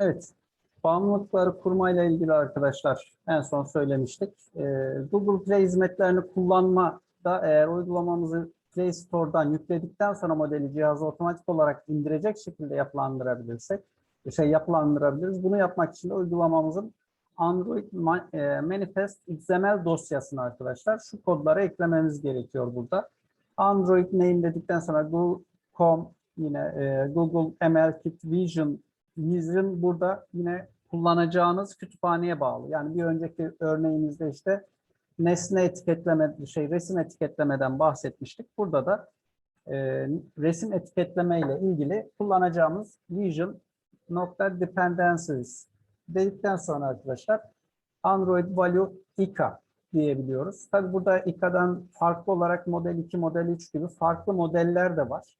Evet, bağımlılıkları kurmayla ilgili arkadaşlar en son söylemiştik. Ee, Google Play hizmetlerini kullanmada eğer uygulamamızı Play Store'dan yükledikten sonra modeli cihazı otomatik olarak indirecek şekilde yapılandırabilirsek, şey yapılandırabiliriz. Bunu yapmak için de uygulamamızın Android e, Manifest XML dosyasını arkadaşlar şu kodlara eklememiz gerekiyor burada. Android name dedikten sonra Google.com yine e, Google ML Kit Vision Vision burada yine kullanacağınız kütüphaneye bağlı. Yani bir önceki örneğimizde işte nesne etiketleme, şey resim etiketlemeden bahsetmiştik. Burada da e, resim etiketleme ile ilgili kullanacağımız Vision nokta dependencies dedikten sonra arkadaşlar Android Value ICA diyebiliyoruz. Tabi burada ICA'dan farklı olarak model 2, model 3 gibi farklı modeller de var.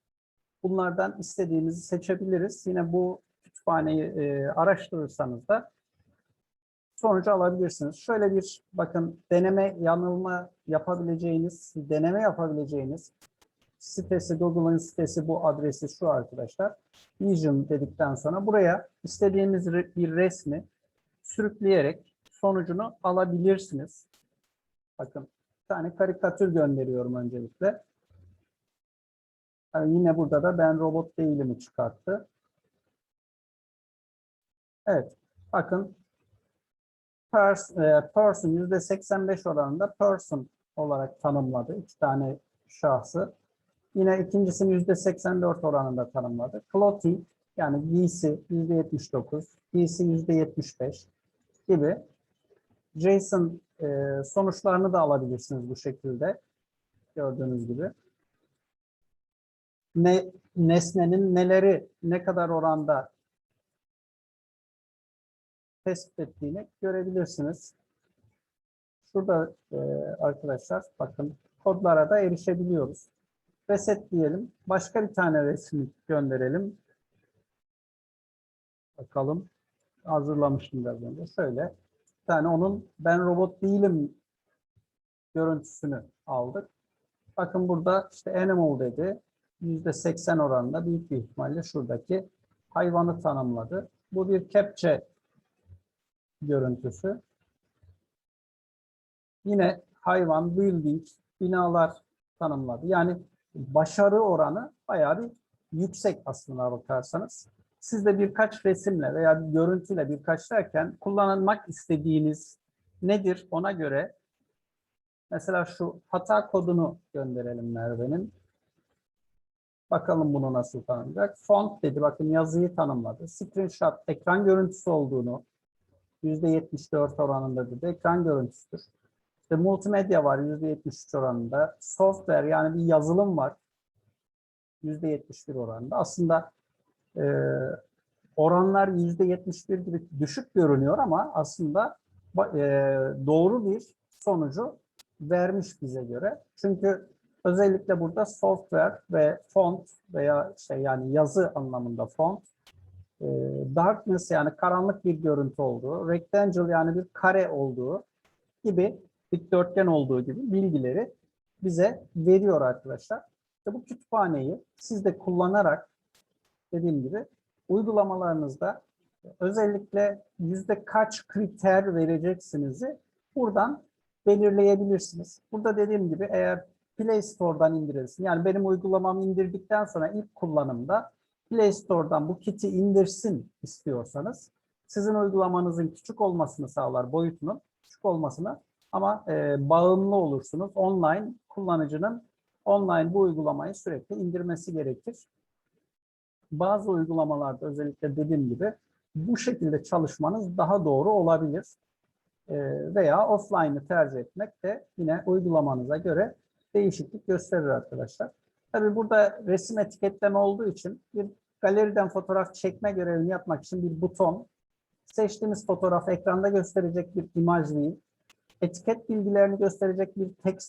Bunlardan istediğimizi seçebiliriz. Yine bu kütüphaneyi e, araştırırsanız da sonucu alabilirsiniz. Şöyle bir bakın deneme yanılma yapabileceğiniz, deneme yapabileceğiniz sitesi, Google'ın sitesi bu adresi şu arkadaşlar. Vision dedikten sonra buraya istediğiniz re- bir resmi sürükleyerek sonucunu alabilirsiniz. Bakın bir tane karikatür gönderiyorum öncelikle. Yani yine burada da ben robot değilimi çıkarttı. Evet. Bakın pers, e, person %85 oranında person olarak tanımladı. iki tane şahsı. Yine ikincisini %84 oranında tanımladı. Clothing yani giysi %79, giysi %75 gibi. JSON e, sonuçlarını da alabilirsiniz bu şekilde. Gördüğünüz gibi. Ne, nesnenin neleri ne kadar oranda tespit ettiğini görebilirsiniz. Şurada e, arkadaşlar bakın kodlara da erişebiliyoruz. Reset diyelim. Başka bir tane resim gönderelim. Bakalım. Hazırlamıştım biraz önce. Şöyle. Bir tane onun ben robot değilim görüntüsünü aldık. Bakın burada işte animal dedi. %80 oranında büyük bir ihtimalle şuradaki hayvanı tanımladı. Bu bir capture görüntüsü. Yine hayvan, building, binalar tanımladı. Yani başarı oranı bayağı bir yüksek aslında bakarsanız. Siz de birkaç resimle veya bir görüntüyle birkaç derken kullanmak istediğiniz nedir ona göre mesela şu hata kodunu gönderelim Merve'nin. Bakalım bunu nasıl tanımlayacak. Font dedi bakın yazıyı tanımladı. Screenshot ekran görüntüsü olduğunu %74 oranında dedi. Ekran görüntüsüdür. İşte multimedya var %73 oranında. Software yani bir yazılım var %71 oranında. Aslında e, oranlar %71 gibi düşük görünüyor ama aslında e, doğru bir sonucu vermiş bize göre. Çünkü özellikle burada software ve font veya şey yani yazı anlamında font e, darkness yani karanlık bir görüntü olduğu, rectangle yani bir kare olduğu gibi dikdörtgen olduğu gibi bilgileri bize veriyor arkadaşlar. İşte bu kütüphaneyi siz de kullanarak dediğim gibi uygulamalarınızda özellikle yüzde kaç kriter vereceksinizi buradan belirleyebilirsiniz. Burada dediğim gibi eğer Play Store'dan indirilsin. Yani benim uygulamamı indirdikten sonra ilk kullanımda Play Store'dan bu kiti indirsin istiyorsanız sizin uygulamanızın küçük olmasını sağlar boyutunun küçük olmasını ama e, bağımlı olursunuz. Online kullanıcının online bu uygulamayı sürekli indirmesi gerekir. Bazı uygulamalarda özellikle dediğim gibi bu şekilde çalışmanız daha doğru olabilir. E, veya offline'ı tercih etmek de yine uygulamanıza göre değişiklik gösterir arkadaşlar. Tabii burada resim etiketleme olduğu için bir galeriden fotoğraf çekme görevini yapmak için bir buton, seçtiğimiz fotoğrafı ekranda gösterecek bir imaj view, etiket bilgilerini gösterecek bir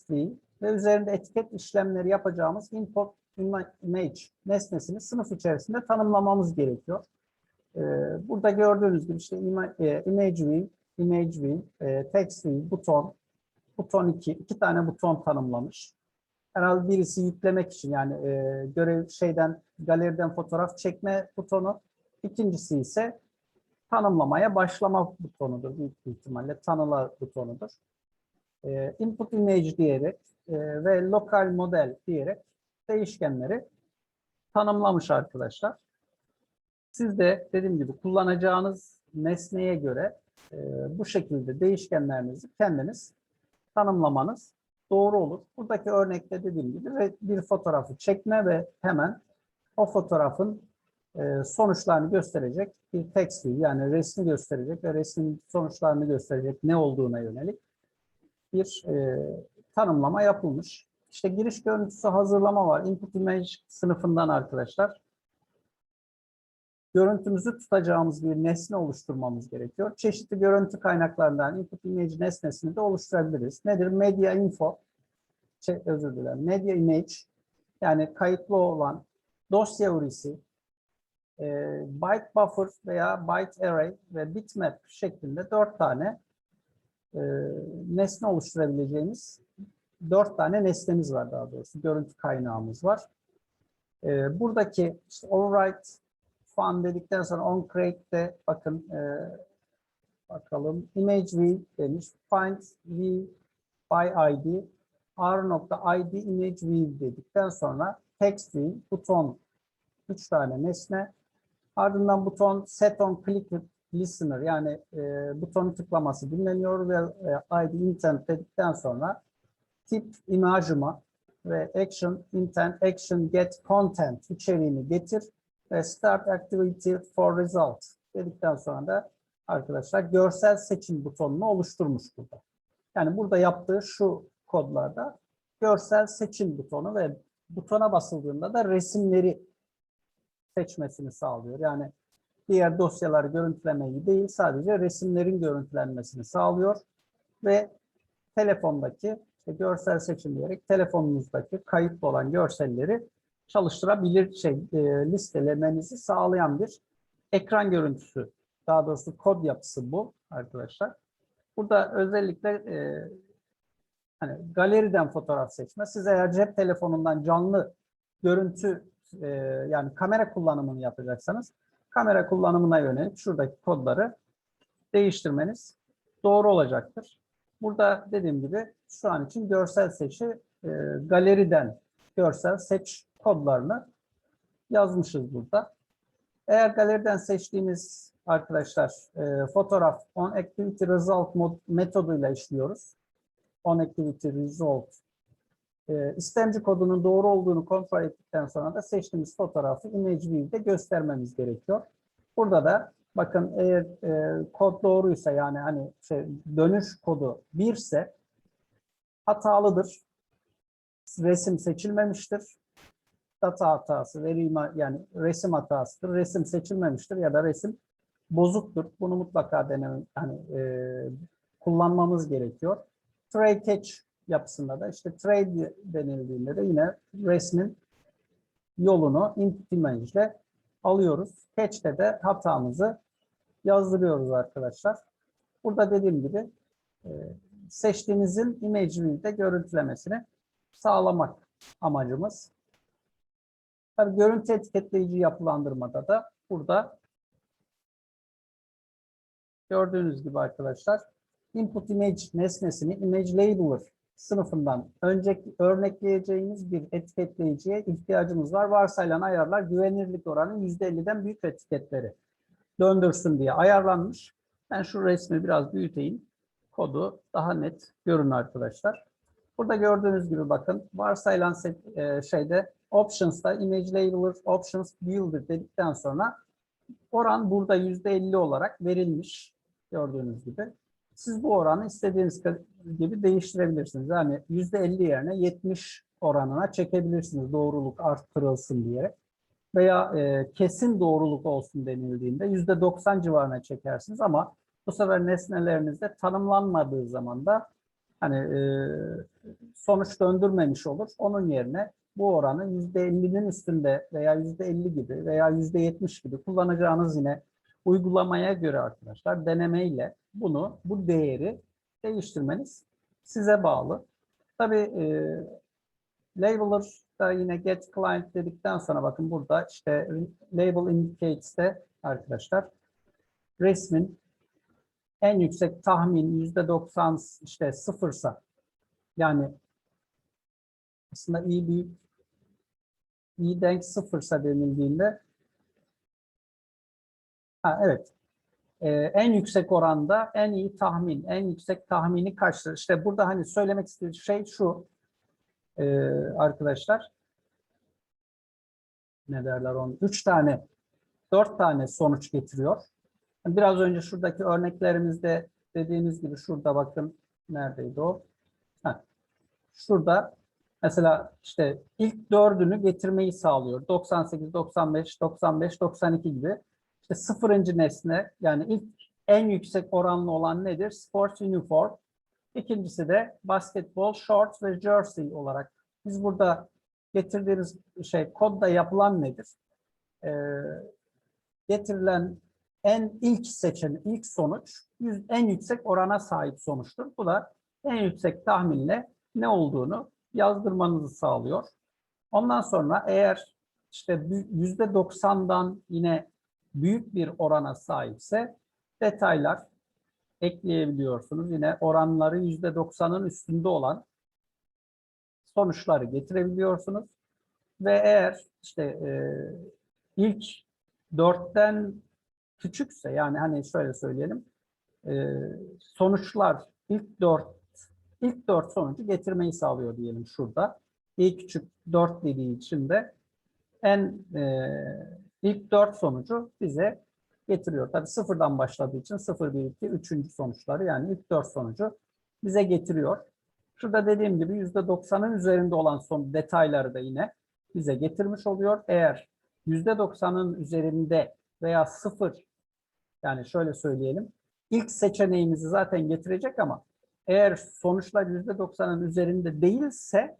view ve üzerinde etiket işlemleri yapacağımız import ima- image nesnesini sınıf içerisinde tanımlamamız gerekiyor. Ee, burada gördüğünüz gibi işte ima- e, image view, image view, text view, buton, buton 2, iki tane buton tanımlamış herhalde birisi yüklemek için yani e, görev şeyden galeriden fotoğraf çekme butonu. İkincisi ise tanımlamaya başlama butonudur büyük ihtimalle. Tanıla butonudur. E, input image diyerek e, ve lokal model diyerek değişkenleri tanımlamış arkadaşlar. Siz de dediğim gibi kullanacağınız nesneye göre e, bu şekilde değişkenlerinizi kendiniz tanımlamanız doğru olur. Buradaki örnekte dediğim gibi bir fotoğrafı çekme ve hemen o fotoğrafın e, sonuçlarını gösterecek bir text view, yani resmi gösterecek ve resmin sonuçlarını gösterecek ne olduğuna yönelik bir e, tanımlama yapılmış. İşte giriş görüntüsü hazırlama var. Input image sınıfından arkadaşlar. Görüntümüzü tutacağımız bir nesne oluşturmamız gerekiyor. Çeşitli görüntü kaynaklarından input image nesnesini de oluşturabiliriz. Nedir? Media info, şey, özür dilerim, media image, yani kayıtlı olan dosya urisi, e, byte buffer veya byte array ve bitmap şeklinde dört tane e, nesne oluşturabileceğimiz dört tane nesnemiz var daha doğrusu. Görüntü kaynağımız var. E, buradaki işte override fan dedikten sonra on create'de bakın e, bakalım. İmage view demiş. Find view by id r.id image view dedikten sonra text view buton. Üç tane nesne. Ardından buton set on click listener yani e, butonu tıklaması dinleniyor ve e, id intent dedikten sonra tip imajıma ve action intent action get content içeriğini getir start activity for result dedikten sonra da arkadaşlar görsel seçim butonunu oluşturmuş burada. Yani burada yaptığı şu kodlarda görsel seçim butonu ve butona basıldığında da resimleri seçmesini sağlıyor. Yani diğer dosyaları görüntülemeyi değil sadece resimlerin görüntülenmesini sağlıyor ve telefondaki işte görsel seçim diyerek telefonunuzdaki kayıtlı olan görselleri çalıştırabilir şey e, listelemenizi sağlayan bir ekran görüntüsü. Daha doğrusu kod yapısı bu arkadaşlar. Burada özellikle e, hani galeriden fotoğraf seçme. Siz eğer cep telefonundan canlı görüntü e, yani kamera kullanımını yapacaksanız kamera kullanımına yönelik şuradaki kodları değiştirmeniz doğru olacaktır. Burada dediğim gibi şu an için görsel seçi e, galeriden görsel seç kodlarını yazmışız burada. Eğer galeriden seçtiğimiz arkadaşlar e, fotoğraf on activity result mod, metoduyla işliyoruz. On activity result e, istemci kodunun doğru olduğunu kontrol ettikten sonra da seçtiğimiz fotoğrafı image view'de göstermemiz gerekiyor. Burada da bakın eğer e, kod doğruysa yani hani şey, dönüş kodu 1 ise hatalıdır. Resim seçilmemiştir. Data hatası, veri yani resim hatasıdır. Resim seçilmemiştir ya da resim bozuktur. Bunu mutlaka deneme, hani, e, kullanmamız gerekiyor. Try catch yapısında da işte trade denildiğinde de yine resmin yolunu input image alıyoruz. Catch'te de hatamızı yazdırıyoruz arkadaşlar. Burada dediğim gibi e, seçtiğinizin image view'de görüntülemesini sağlamak amacımız. Tabii görüntü etiketleyici yapılandırmada da burada gördüğünüz gibi arkadaşlar input image nesnesini image labeler sınıfından önceki örnekleyeceğimiz bir etiketleyiciye ihtiyacımız var. Varsayılan ayarlar güvenirlik oranı %50'den büyük etiketleri döndürsün diye ayarlanmış. Ben şu resmi biraz büyüteyim. Kodu daha net görün arkadaşlar. Burada gördüğünüz gibi bakın varsayılan e, şeyde options'ta image labeler options builder dedikten sonra oran burada %50 olarak verilmiş gördüğünüz gibi. Siz bu oranı istediğiniz gibi değiştirebilirsiniz. Yani %50 yerine 70 oranına çekebilirsiniz doğruluk arttırılsın diye. Veya e, kesin doğruluk olsun denildiğinde %90 civarına çekersiniz ama bu sefer nesnelerinizde tanımlanmadığı zaman da hani e, sonuç döndürmemiş olur. Onun yerine bu oranı %50'nin üstünde veya %50 gibi veya %70 gibi kullanacağınız yine uygulamaya göre arkadaşlar denemeyle bunu, bu değeri değiştirmeniz size bağlı. Tabii e, labeler da yine get client dedikten sonra bakın burada işte label indicates'te arkadaşlar resmin en yüksek tahmin yüzde 90 işte sıfırsa yani aslında iyi bir iyi denk sıfırsa denildiğinde ha, evet Ee, en yüksek oranda en iyi tahmin, en yüksek tahmini kaçtır? İşte burada hani söylemek istediğim şey şu ee, arkadaşlar. Ne derler onu? Üç tane, dört tane sonuç getiriyor. Biraz önce şuradaki örneklerimizde dediğimiz gibi şurada bakın neredeydi o? Ha, şurada mesela işte ilk dördünü getirmeyi sağlıyor. 98, 95, 95, 92 gibi. İşte sıfırıncı nesne yani ilk en yüksek oranlı olan nedir? Sports uniform. İkincisi de basketbol, shorts ve jersey olarak. Biz burada getirdiğimiz şey kodda yapılan nedir? Ee, getirilen en ilk seçen ilk sonuç en yüksek orana sahip sonuçtur. Bu da en yüksek tahminle ne olduğunu yazdırmanızı sağlıyor. Ondan sonra eğer işte bü- yüzde 90'dan yine büyük bir orana sahipse detaylar ekleyebiliyorsunuz. Yine oranları yüzde 90'ın üstünde olan sonuçları getirebiliyorsunuz. Ve eğer işte e, ilk dörtten küçükse yani hani şöyle söyleyelim e, sonuçlar ilk dört ilk dört sonucu getirmeyi sağlıyor diyelim şurada. İlk küçük dört dediği için de en e, ilk dört sonucu bize getiriyor. Tabii sıfırdan başladığı için 0, 1, 2, üçüncü sonuçları yani ilk dört sonucu bize getiriyor. Şurada dediğim gibi %90'ın üzerinde olan son detayları da yine bize getirmiş oluyor. Eğer %90'ın üzerinde veya sıfır yani şöyle söyleyelim ilk seçeneğimizi zaten getirecek ama eğer sonuçlar %90'ın üzerinde değilse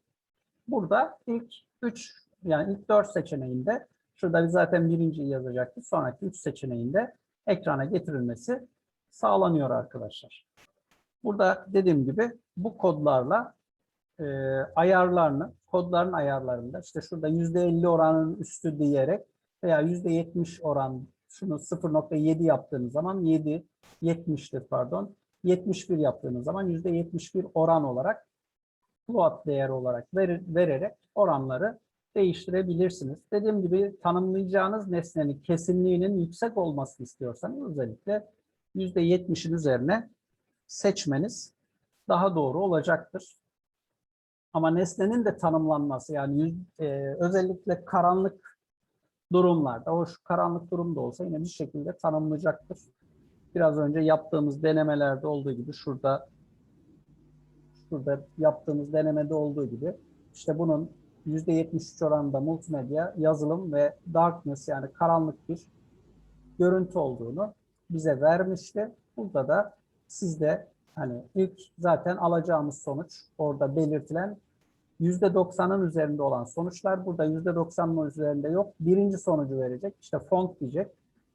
burada ilk 3 yani ilk 4 seçeneğinde şurada biz zaten birinciyi yazacaktık. Sonraki 3 seçeneğinde ekrana getirilmesi sağlanıyor arkadaşlar. Burada dediğim gibi bu kodlarla e, ayarlarını, kodların ayarlarında işte şurada %50 oranın üstü diyerek veya %70 oran şunu 0.7 yaptığınız zaman 7, 70'tir pardon. 71 yaptığınız zaman %71 oran olarak float değer olarak verir, vererek oranları değiştirebilirsiniz. Dediğim gibi tanımlayacağınız nesnenin kesinliğinin yüksek olmasını istiyorsanız özellikle %70'in üzerine seçmeniz daha doğru olacaktır. Ama nesnenin de tanımlanması yani e, özellikle karanlık durumlarda, o şu karanlık durumda olsa yine bir şekilde tanımlayacaktır. Biraz önce yaptığımız denemelerde olduğu gibi şurada şurada yaptığımız denemede olduğu gibi işte bunun %73 oranında multimedya, yazılım ve darkness yani karanlık bir görüntü olduğunu bize vermişti. Burada da sizde hani ilk zaten alacağımız sonuç orada belirtilen %90'ın üzerinde olan sonuçlar burada %90'ın üzerinde yok. Birinci sonucu verecek. İşte font diyecek.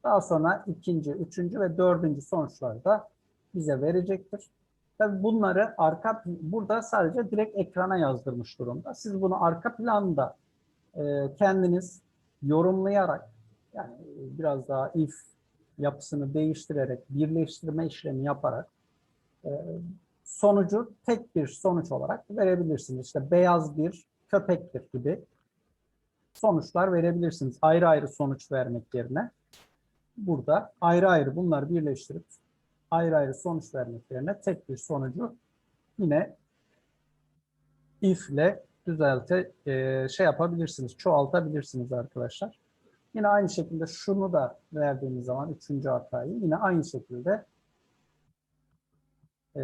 Daha sonra ikinci, üçüncü ve dördüncü sonuçları da bize verecektir. Tabii bunları arka burada sadece direkt ekrana yazdırmış durumda. Siz bunu arka planda e, kendiniz yorumlayarak yani biraz daha if yapısını değiştirerek birleştirme işlemi yaparak e, sonucu tek bir sonuç olarak verebilirsiniz. İşte beyaz bir köpektir gibi sonuçlar verebilirsiniz. Ayrı ayrı sonuç vermek yerine burada ayrı ayrı bunları birleştirip ayrı ayrı sonuç vermek yerine tek bir sonucu yine if ile düzelte e, şey yapabilirsiniz, çoğaltabilirsiniz arkadaşlar. Yine aynı şekilde şunu da verdiğimiz zaman üçüncü hatayı yine aynı şekilde e,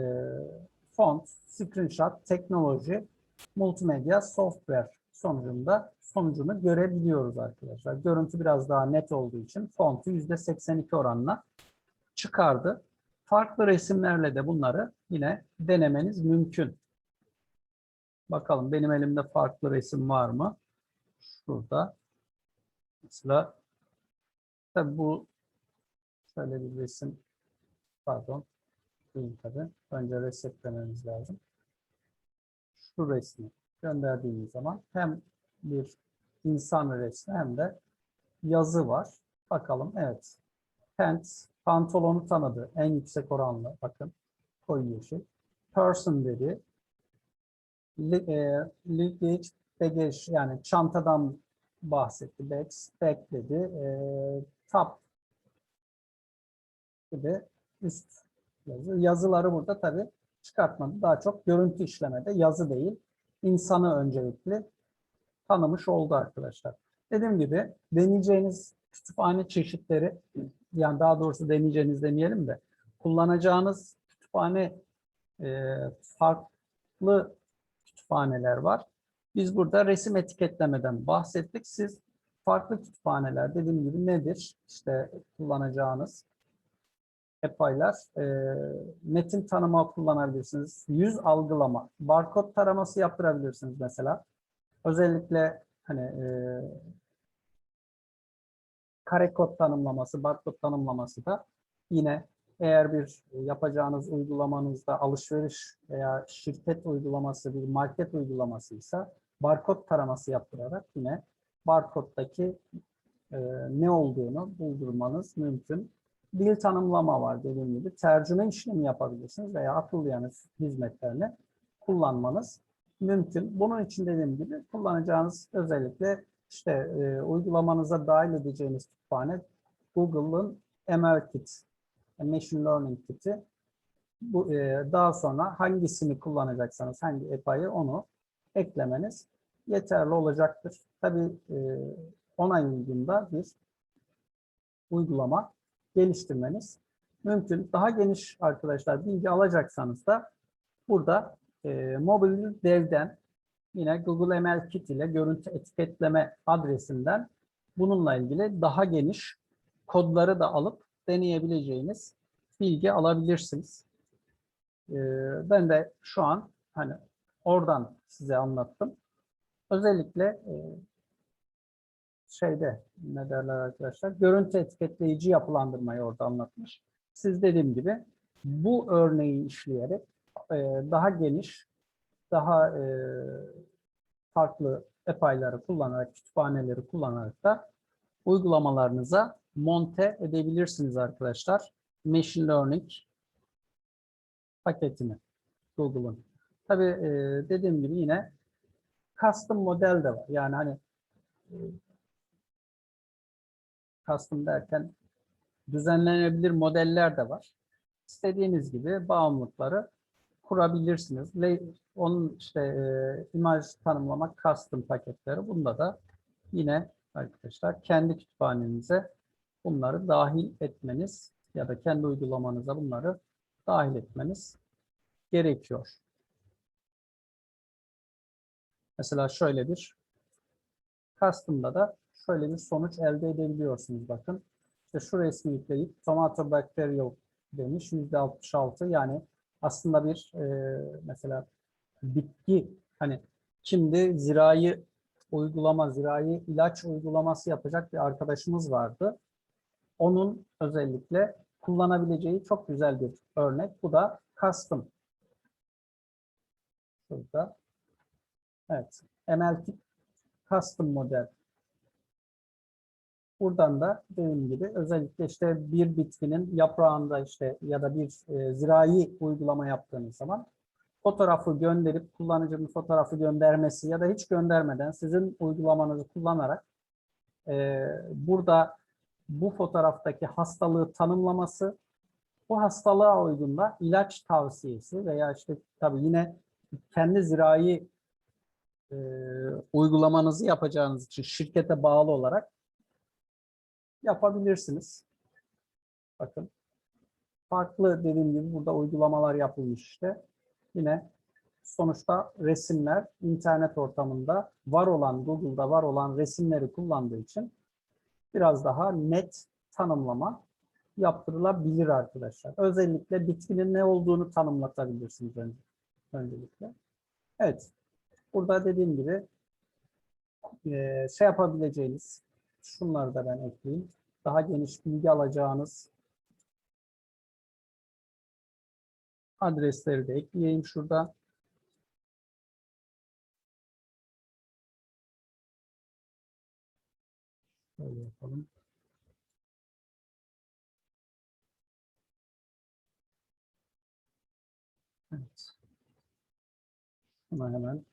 font, screenshot, teknoloji, multimedya, software sonucunda sonucunu görebiliyoruz arkadaşlar. Görüntü biraz daha net olduğu için fontu %82 oranla çıkardı. Farklı resimlerle de bunları yine denemeniz mümkün. Bakalım benim elimde farklı resim var mı? Şurada. Mesela tabii bu şöyle bir resim pardon değil tabii. Önce resetlememiz lazım. Şu resmi gönderdiğimiz zaman hem bir insan resmi hem de yazı var. Bakalım evet. Pants, pantolonu tanıdı. En yüksek oranlı. Bakın. Koyu yeşil. Person dedi. E, Luggage, bagage yani çantadan bahsetti. Bags, bag dedi. E, top gibi üst yazı. Yazıları burada tabii çıkartmadı. Daha çok görüntü işlemede yazı değil. İnsanı öncelikli tanımış oldu arkadaşlar. Dediğim gibi deneyeceğiniz kütüphane çeşitleri yani daha doğrusu deneyeceğiniz demeyelim de kullanacağınız kütüphane e, farklı kütüphaneler var. Biz burada resim etiketlemeden bahsettik. Siz farklı kütüphaneler dediğim gibi nedir? İşte kullanacağınız EPA'lar e, metin tanıma kullanabilirsiniz. Yüz algılama, barkod taraması yaptırabilirsiniz mesela. Özellikle hani e, kare kod tanımlaması, barkod tanımlaması da yine eğer bir yapacağınız uygulamanızda alışveriş veya şirket uygulaması bir market uygulamasıysa barkod taraması yaptırarak yine barkoddaki e, ne olduğunu buldurmanız mümkün. Dil tanımlama var dediğim gibi. Tercüme işlemi yapabilirsiniz veya akıllı hizmetlerini kullanmanız mümkün. Bunun için dediğim gibi kullanacağınız özellikle işte e, uygulamanıza dahil edeceğiniz kütüphane Google'ın ML Kit, Machine Learning Kit'i. Bu, e, daha sonra hangisini kullanacaksanız, hangi API'yi onu eklemeniz yeterli olacaktır. Tabii e, ona uygun bir uygulama geliştirmeniz mümkün. Daha geniş arkadaşlar bilgi alacaksanız da burada e, mobil devden yine Google ML Kit ile görüntü etiketleme adresinden bununla ilgili daha geniş kodları da alıp deneyebileceğiniz bilgi alabilirsiniz. E, ben de şu an hani oradan size anlattım. Özellikle e, şeyde ne derler arkadaşlar görüntü etiketleyici yapılandırmayı orada anlatmış. Siz dediğim gibi bu örneği işleyerek e, daha geniş, daha e, farklı API'ları kullanarak, kütüphaneleri kullanarak da uygulamalarınıza monte edebilirsiniz arkadaşlar. Machine Learning paketini Google'ın. Tabii e, dediğim gibi yine custom model de var. Yani hani custom derken düzenlenebilir modeller de var. İstediğiniz gibi bağımlılıkları kurabilirsiniz. Onun işte e, imaj tanımlamak custom paketleri. Bunda da yine arkadaşlar kendi kütüphanenize bunları dahil etmeniz ya da kendi uygulamanıza bunları dahil etmeniz gerekiyor. Mesela şöyle bir custom'da da şöyle bir sonuç elde edebiliyorsunuz bakın. İşte şu resmi yükleyip tomato bacterial demiş %66 yani aslında bir e, mesela bitki hani şimdi zirai uygulama, zirai ilaç uygulaması yapacak bir arkadaşımız vardı. Onun özellikle kullanabileceği çok güzel bir örnek. Bu da custom. Şurada. Evet. ML custom model Buradan da dediğim gibi özellikle işte bir bitkinin yaprağında işte ya da bir e, zirai uygulama yaptığınız zaman fotoğrafı gönderip kullanıcının fotoğrafı göndermesi ya da hiç göndermeden sizin uygulamanızı kullanarak e, burada bu fotoğraftaki hastalığı tanımlaması, bu hastalığa uygun da ilaç tavsiyesi veya işte tabii yine kendi zirai e, uygulamanızı yapacağınız için şirkete bağlı olarak yapabilirsiniz. Bakın. Farklı dediğim gibi burada uygulamalar yapılmış işte. Yine sonuçta resimler internet ortamında var olan, Google'da var olan resimleri kullandığı için biraz daha net tanımlama yaptırılabilir arkadaşlar. Özellikle bitkinin ne olduğunu tanımlatabilirsiniz önce, öncelikle. Evet. Burada dediğim gibi şey yapabileceğiniz, şunları da ben ekleyeyim. Daha geniş bilgi alacağınız adresleri de ekleyeyim şurada. Şöyle yapalım. Evet. Şuna hemen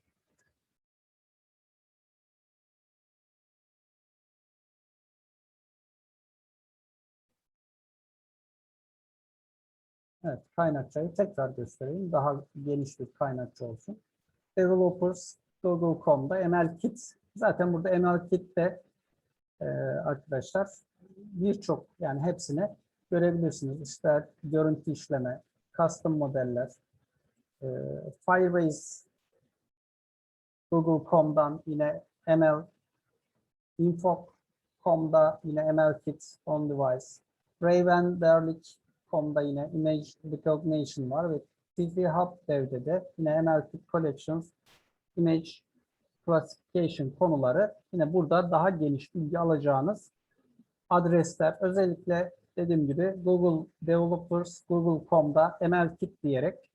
Evet, kaynakçayı tekrar göstereyim. Daha geniş bir kaynakça olsun. Developers Google.com'da MLKit. Zaten burada MLKit'te e, arkadaşlar birçok yani hepsini görebilirsiniz. İşte görüntü işleme, custom modeller, e, Firebase Google.com'dan yine ML Info.com'da yine MLKit on device. Raven Derlik.com'da yine Image Recognition var ve TV Hub Dev'de de yine MLKit Collections, Image Classification konuları yine burada daha geniş bilgi alacağınız adresler. Özellikle dediğim gibi Google Developers Google.com'da MLKit diyerek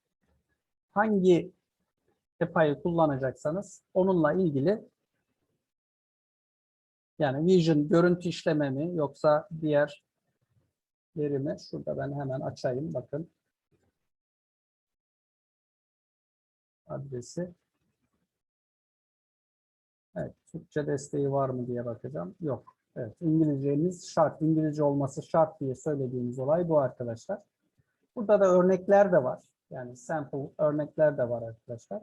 hangi EPA'yı kullanacaksanız onunla ilgili yani Vision görüntü işleme mi yoksa diğer verimi şurada ben hemen açayım bakın adresi Evet, Türkçe desteği var mı diye bakacağım. Yok. Evet, İngilizceniz şart. İngilizce olması şart diye söylediğimiz olay bu arkadaşlar. Burada da örnekler de var. Yani sample örnekler de var arkadaşlar.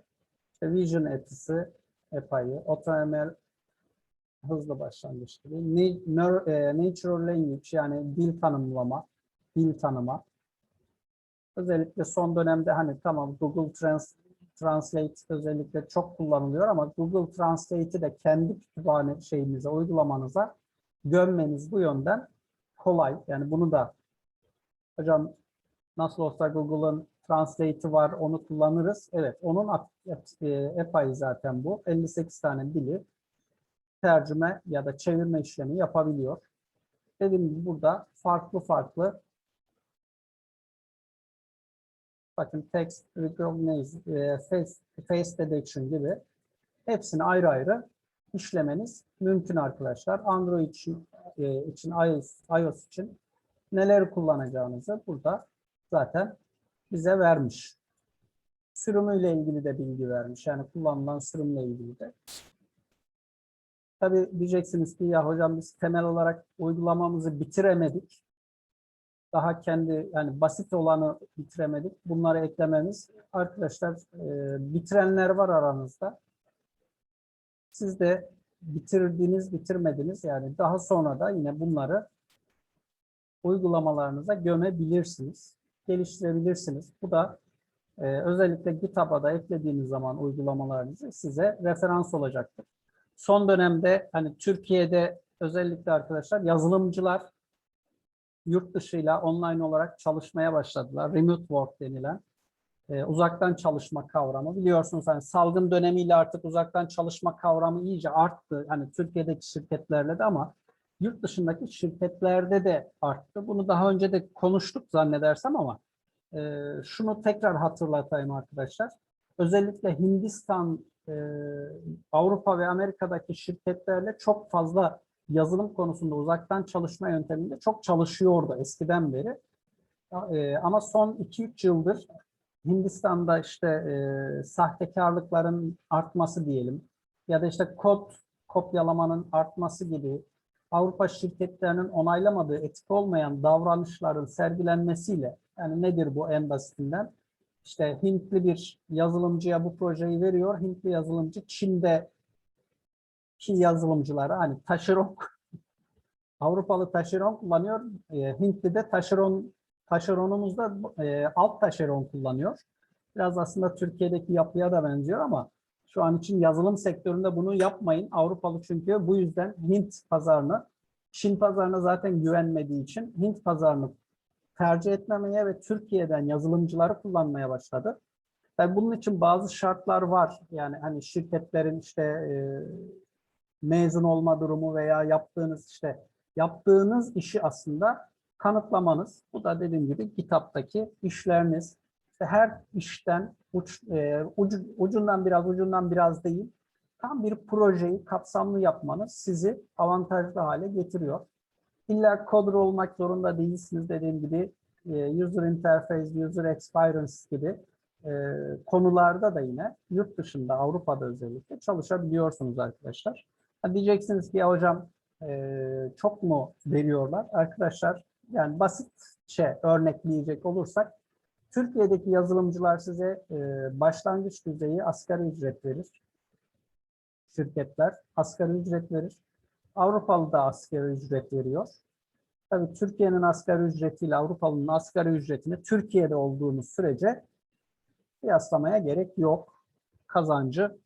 İşte Vision etisi, EPA'yı, AutoML hızlı başlangıç gibi. E, Natural Language yani dil tanımlama, dil tanıma. Özellikle son dönemde hani tamam Google Trans Translate özellikle çok kullanılıyor ama Google Translate'i de kendi kütüphane şeyinize, uygulamanıza gömmeniz bu yönden kolay. Yani bunu da hocam nasıl olsa Google'ın Translate'i var onu kullanırız. Evet onun e, API'yi zaten bu. 58 tane dili tercüme ya da çevirme işlemi yapabiliyor. Dediğim gibi burada farklı farklı bakın text recognition, e, face, face detection gibi hepsini ayrı ayrı işlemeniz mümkün arkadaşlar. Android için, e, için iOS, iOS için neler kullanacağınızı burada zaten bize vermiş. Sürümüyle ilgili de bilgi vermiş. Yani kullanılan sürümle ilgili de. Tabii diyeceksiniz ki ya hocam biz temel olarak uygulamamızı bitiremedik. Daha kendi yani basit olanı bitiremedik. Bunları eklememiz. Arkadaşlar e, bitirenler var aranızda. Siz de bitirdiniz, bitirmediniz. Yani daha sonra da yine bunları uygulamalarınıza gömebilirsiniz. Geliştirebilirsiniz. Bu da e, özellikle GitHub'a da eklediğiniz zaman uygulamalarınızı size referans olacaktır. Son dönemde hani Türkiye'de özellikle arkadaşlar yazılımcılar yurt dışıyla online olarak çalışmaya başladılar. Remote work denilen e, uzaktan çalışma kavramı. Biliyorsunuz hani salgın dönemiyle artık uzaktan çalışma kavramı iyice arttı. Hani Türkiye'deki şirketlerle de ama yurt dışındaki şirketlerde de arttı. Bunu daha önce de konuştuk zannedersem ama e, şunu tekrar hatırlatayım arkadaşlar. Özellikle Hindistan, e, Avrupa ve Amerika'daki şirketlerle çok fazla yazılım konusunda uzaktan çalışma yönteminde çok çalışıyordu eskiden beri. E, ama son 2-3 yıldır Hindistan'da işte e, sahtekarlıkların artması diyelim ya da işte kod kopyalamanın artması gibi Avrupa şirketlerinin onaylamadığı etik olmayan davranışların sergilenmesiyle yani nedir bu en basitinden? İşte Hintli bir yazılımcıya bu projeyi veriyor. Hintli yazılımcı Çin'de ki yazılımcılara hani taşeron Avrupalı taşeron kullanıyor. E, Hintli de taşeron taşeronumuz da e, alt taşeron kullanıyor. Biraz aslında Türkiye'deki yapıya da benziyor ama şu an için yazılım sektöründe bunu yapmayın. Avrupalı çünkü bu yüzden Hint pazarını, Çin pazarına zaten güvenmediği için Hint pazarını tercih etmemeye ve Türkiye'den yazılımcıları kullanmaya başladı. Tabii bunun için bazı şartlar var. Yani hani şirketlerin işte e, mezun olma durumu veya yaptığınız işte yaptığınız işi aslında kanıtlamanız. Bu da dediğim gibi kitaptaki işleriniz. İşte her işten uç, e, ucu, ucundan biraz ucundan biraz değil tam bir projeyi kapsamlı yapmanız sizi avantajlı hale getiriyor. İlla coder olmak zorunda değilsiniz dediğim gibi e, user interface, user experience gibi e, konularda da yine yurt dışında Avrupa'da özellikle çalışabiliyorsunuz arkadaşlar. Diyeceksiniz ki hocam e, çok mu veriyorlar? Arkadaşlar yani basitçe örnekleyecek olursak Türkiye'deki yazılımcılar size başlangıç düzeyi asgari ücret verir. Şirketler asgari ücret verir. Avrupalı da asgari ücret veriyor. Tabii Türkiye'nin asgari ücretiyle Avrupalı'nın asgari ücretini Türkiye'de olduğunuz sürece kıyaslamaya gerek yok. Kazancı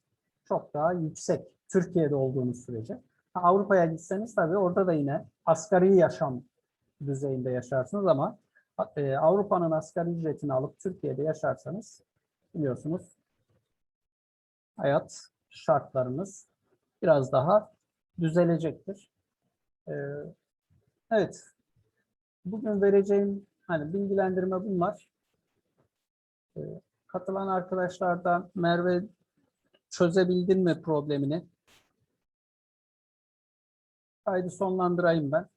çok daha yüksek Türkiye'de olduğunuz sürece. Avrupa'ya gitseniz tabii orada da yine asgari yaşam düzeyinde yaşarsınız ama e, Avrupa'nın asgari ücretini alıp Türkiye'de yaşarsanız biliyorsunuz hayat şartlarınız biraz daha düzelecektir. E, evet. Bugün vereceğim hani bilgilendirme bunlar. E, katılan arkadaşlardan Merve çözebildin mi problemini? Kaydı sonlandırayım ben.